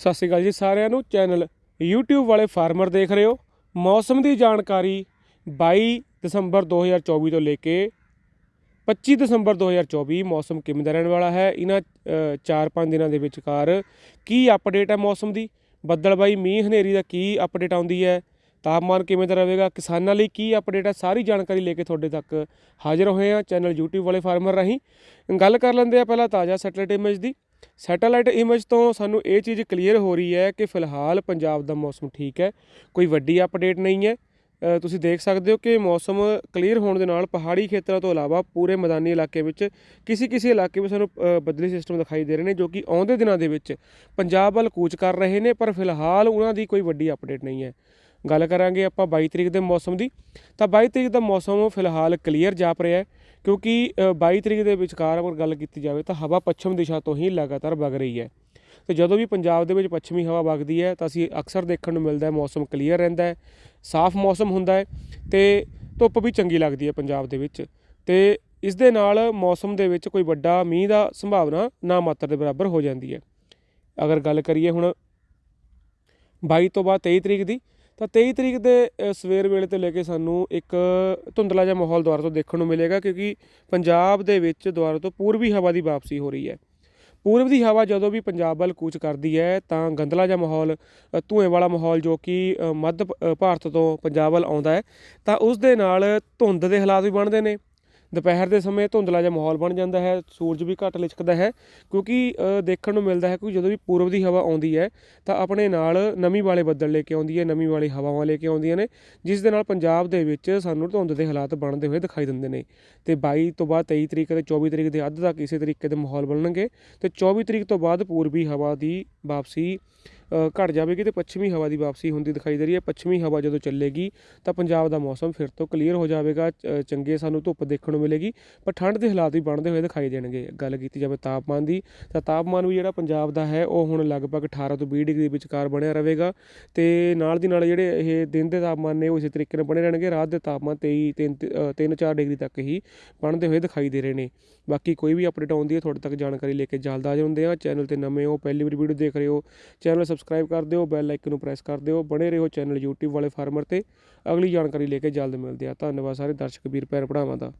ਸਤਿ ਸ਼੍ਰੀ ਅਕਾਲ ਜੀ ਸਾਰਿਆਂ ਨੂੰ। ਚੈਨਲ YouTube ਵਾਲੇ ਫਾਰਮਰ ਦੇਖ ਰਹੇ ਹੋ। ਮੌਸਮ ਦੀ ਜਾਣਕਾਰੀ 22 ਦਸੰਬਰ 2024 ਤੋਂ ਲੈ ਕੇ 25 ਦਸੰਬਰ 2024 ਮੌਸਮ ਕਿਵੇਂ ਦਾ ਰਹਿਣ ਵਾਲਾ ਹੈ? ਇਹਨਾਂ 4-5 ਦਿਨਾਂ ਦੇ ਵਿਚਕਾਰ ਕੀ ਅਪਡੇਟ ਹੈ ਮੌਸਮ ਦੀ? ਬੱਦਲਬਾਈ ਮੀਂਹ, ਹਨੇਰੀ ਦਾ ਕੀ ਅਪਡੇਟ ਆਉਂਦੀ ਹੈ? ਤਾਪਮਾਨ ਕਿਵੇਂ ਦਾ ਰਹੇਗਾ? ਕਿਸਾਨਾਂ ਲਈ ਕੀ ਅਪਡੇਟ ਹੈ? ਸਾਰੀ ਜਾਣਕਾਰੀ ਲੈ ਕੇ ਤੁਹਾਡੇ ਤੱਕ ਹਾਜ਼ਰ ਹੋਏ ਹਾਂ ਚੈਨਲ YouTube ਵਾਲੇ ਫਾਰਮਰ ਰਾਹੀਂ। ਗੱਲ ਕਰ ਲੈਂਦੇ ਆ ਪਹਿਲਾਂ ਤਾਜ਼ਾ ਸੈਟਲਾਈਟ ਇਮੇਜ ਦੀ। ਸੈਟੇਲਾਈਟ ਇਮੇਜ ਤੋਂ ਸਾਨੂੰ ਇਹ ਚੀਜ਼ ਕਲੀਅਰ ਹੋ ਰਹੀ ਹੈ ਕਿ ਫਿਲਹਾਲ ਪੰਜਾਬ ਦਾ ਮੌਸਮ ਠੀਕ ਹੈ, ਕੋਈ ਵੱਡੀ ਅਪਡੇਟ ਨਹੀਂ ਹੈ। ਤੁਸੀਂ ਦੇਖ ਸਕਦੇ ਹੋ ਕਿ ਮੌਸਮ ਕਲੀਅਰ ਹੋਣ ਦੇ ਨਾਲ ਪਹਾੜੀ ਖੇਤਰਾਂ ਤੋਂ ਇਲਾਵਾ ਪੂਰੇ ਮੈਦਾਨੀ ਇਲਾਕੇ ਵਿੱਚ ਕਿਸੇ ਕਿਸੇ ਇਲਾਕੇ ਵਿੱਚ ਸਾਨੂੰ ਬਦਲੀ ਸਿਸਟਮ ਦਿਖਾਈ ਦੇ ਰਹੇ ਨੇ ਜੋ ਕਿ ਆਉਂਦੇ ਦਿਨਾਂ ਦੇ ਵਿੱਚ ਪੰਜਾਬ ਵੱਲ ਕੂਚ ਕਰ ਰਹੇ ਨੇ, ਪਰ ਫਿਲਹਾਲ ਉਹਨਾਂ ਦੀ ਕੋਈ ਵੱਡੀ ਅਪਡੇਟ ਨਹੀਂ ਹੈ। ਗੱਲ ਕਰਾਂਗੇ ਆਪਾਂ 22 ਤਰੀਕ ਦੇ ਮੌਸਮ ਦੀ। ਤਾਂ 22 ਤਰੀਕ ਦਾ ਮੌਸਮ ਫਿਲਹਾਲ ਕਲੀਅਰ ਜਾਪ ਰਿਹਾ ਹੈ। ਕਿਉਂਕਿ ਅ, 22 ਤਰੀਕ ਦੇ ਵਿਚਕਾਰ ਅਗਰ ਗੱਲ ਕੀਤੀ ਜਾਵੇ ਤਾਂ ਹਵਾ ਪੱਛਮ ਦਿਸ਼ਾ ਤੋਂ ਹੀ ਲਗਾਤਾਰ ਵਗ ਰਹੀ ਹੈ। ਤੇ ਜਦੋਂ ਵੀ ਪੰਜਾਬ ਦੇ ਵਿੱਚ ਪੱਛਮੀ ਹਵਾ ਵਗਦੀ ਹੈ ਤਾਂ ਅਸੀਂ ਅਕਸਰ ਦੇਖਣ ਨੂੰ ਮਿਲਦਾ ਹੈ ਮੌਸਮ ਕਲੀਅਰ ਰਹਿੰਦਾ ਹੈ ਸਾਫ਼ ਮੌਸਮ ਹੁੰਦਾ ਹੈ ਤੇ ਧੁੱਪ ਵੀ ਚੰਗੀ ਲੱਗਦੀ ਹੈ ਪੰਜਾਬ ਦੇ ਵਿੱਚ। ਤੇ ਇਸ ਦੇ ਨਾਲ ਮੌਸਮ ਦੇ ਵਿੱਚ ਕੋਈ ਵੱਡਾ ਮੀਂਹ ਦਾ ਸੰਭਾਵਨਾ ਨਾ ਮਾਤਰ ਦੇ ਬਰਾਬਰ ਹੋ ਜਾਂਦੀ ਹੈ। ਅਗਰ ਗੱਲ ਕਰੀਏ ਹੁਣ 22 ਤੋਂ ਬਾਅਦ 23 ਤਰੀਕ ਦੀ ਤਾਂ 23 ਤਰੀਕ ਦੇ ਸਵੇਰ ਵੇਲੇ ਤੋਂ ਲੈ ਕੇ ਸਾਨੂੰ ਇੱਕ ਧੁੰਦਲਾ ਜਿਹਾ ਮਾਹੌਲ ਦੁਆਰਾ ਤੋਂ ਦੇਖਣ ਨੂੰ ਮਿਲੇਗਾ ਕਿਉਂਕਿ ਪੰਜਾਬ ਦੇ ਵਿੱਚ ਦੁਆਰਾ ਤੋਂ ਪੂਰਬੀ ਹਵਾ ਦੀ ਵਾਪਸੀ ਹੋ ਰਹੀ ਹੈ। ਪੂਰਬ ਦੀ ਹਵਾ ਜਦੋਂ ਵੀ ਪੰਜਾਬ ਵੱਲ ਕੂਚ ਕਰਦੀ ਹੈ ਤਾਂ ਗੰਦਲਾ ਜਿਹਾ ਮਾਹੌਲ ਅ, ਧੂਏ ਵਾਲਾ ਮਾਹੌਲ ਜੋ ਕਿ ਮੱਧ ਭਾਰਤ ਤੋਂ ਪੰਜਾਬ ਵੱਲ ਆਉਂਦਾ ਹੈ ਤਾਂ ਉਸ ਦੇ ਨਾਲ ਧੁੰਦ ਦੇ ਹਾਲਾਤ ਵੀ ਬਣਦੇ ਨੇ। ਦੁਪਹਿਰ ਦੇ ਸਮੇਂ ਧੁੰਦਲਾ ਜਿਹਾ ਮਾਹੌਲ ਬਣ ਜਾਂਦਾ ਹੈ, ਸੂਰਜ ਵੀ ਘੱਟ ਲਿਚਕਦਾ ਹੈ, ਕਿਉਂਕਿ ਦੇਖਣ ਨੂੰ ਮਿਲਦਾ ਹੈ ਕਿ ਜਦੋਂ ਵੀ ਪੂਰਬ ਦੀ ਹਵਾ ਆਉਂਦੀ ਹੈ, ਤਾਂ ਆਪਣੇ ਨਾਲ ਨਮੀ ਵਾਲੇ ਬੱਦਲ ਲੈ ਕੇ ਆਉਂਦੀ ਹੈ, ਨਮੀ ਵਾਲੀ ਹਵਾਵਾਂ ਲੈ ਕੇ ਆਉਂਦੀਆਂ ਨੇ, ਜਿਸ ਦੇ ਨਾਲ ਪੰਜਾਬ ਦੇ ਵਿੱਚ ਸਾਨੂੰ ਧੁੰਦ ਦੇ ਹਾਲਾਤ ਬਣਦੇ ਹੋਏ ਦਿਖਾਈ ਦਿੰਦੇ ਨੇ। ਤੇ 22 ਤੋਂ ਬਾਅਦ 23 ਤਰੀਕ ਤੇ 24 ਤਰੀਕ ਦੇ ਅੱਧ ਤੱਕ ਇਸੇ ਤਰੀਕੇ ਦੇ ਮਾਹੌਲ ਬਣਨਗੇ ਤੇ 24 ਤਰੀਕ ਤੋਂ ਬਾਅਦ ਪੂਰਬੀ ਹਵਾ ਦੀ ਵਾਪਸੀ ਘਟ ਜਾਵੇਗੀ ਤੇ ਪੱਛਮੀ ਹਵਾ ਦੀ ਵਾਪਸੀ ਹੁੰਦੀ ਦਿਖਾਈ ਦੇ ਰਹੀ ਹੈ। ਪੱਛਮੀ ਹਵਾ ਜਦੋਂ ਚੱਲੇਗੀ ਤਾਂ ਪੰਜਾਬ ਦਾ ਮੌਸਮ ਫਿਰ ਤੋਂ ਕਲੀਅਰ ਹੋ ਜਾਵੇਗਾ ਚੰਗੇ ਸਾਨੂੰ ਧੁੱਪ ਦੇਖਣ ਨੂੰ ਮਿਲੇਗੀ, ਪਰ ਠੰਡ ਦੇ ਹਾਲਾਤ ਵੀ ਬਣਦੇ ਹੋਏ ਦਿਖਾਈ ਦੇਣਗੇ। ਗੱਲ ਕੀਤੀ ਜਾਵੇ ਤਾਪਮਾਨ ਦੀ, ਤਾਂ ਤਾਪਮਾਨ ਵੀ ਜਿਹੜਾ ਪੰਜਾਬ ਦਾ ਹੈ, ਉਹ ਹੁਣ ਲਗਭਗ 18 ਤੋਂ 20 ਡਿਗਰੀ ਵਿਚਕਾਰ ਬਣਿਆ ਰਹੇਗਾ ਤੇ ਨਾਲ ਦੀ ਨਾਲ ਜਿਹੜੇ ਇਹ ਦਿਨ ਦੇ ਤਾਪਮਾਨ ਨੇ, ਉਹ ਇਸੇ ਤਰੀਕੇ ਨਾਲ ਬਣੇ ਰਹਿਣਗੇ। ਰਾਤ ਦੇ ਤਾਪਮਾਨ 23 3 4 ਡਿਗਰੀ ਤੱਕ ਹੀ ਬਣਦੇ ਹੋਏ ਦਿਖਾਈ ਦੇ ਰਹੇ ਨੇ। ਬਾਕੀ ਕੋਈ ਵੀ ਅਪਡੇਟ ਆਉਂਦੀ ਹੈ, ਤੁਹਾਡੇ ਤੱਕ ਜਾਣਕਾਰੀ ਲੈ ਕੇ ਜਲਦ ਆ ਜਾਂਦੇ ਆ। ਚੈਨਲ ਤੇ ਨਵੇਂ ਹੋ, ਪਹਿਲੀ ਵਾਰੀ ਵੀਡੀਓ ਦੇਖ ਰਹੇ ਹੋ, ਚੈਨਲ ਸਬਸਕ੍ਰਾਈਬ ਕਰ ਦਿਓ ਬੈਲ ਆਈਕਨ ਨੂੰ ਪ੍ਰੈਸ ਕਰ ਦਿਓ, ਬਣੇ ਰਹੋ ਚੈਨਲ YouTube ਵਾਲੇ ਫਾਰਮਰ ਤੇ। ਅਗਲੀ ਜਾਣਕਾਰੀ ਲੈ ਕੇ ਜਲਦ ਮਿਲਦੇ ਆ ਧੰਨਵਾਦ ਸਾਰੇ ਦਰਸ਼ਕ, ਵੀਰ, ਭੈਣ, ਭਰਾਵਾਂ ਦਾ।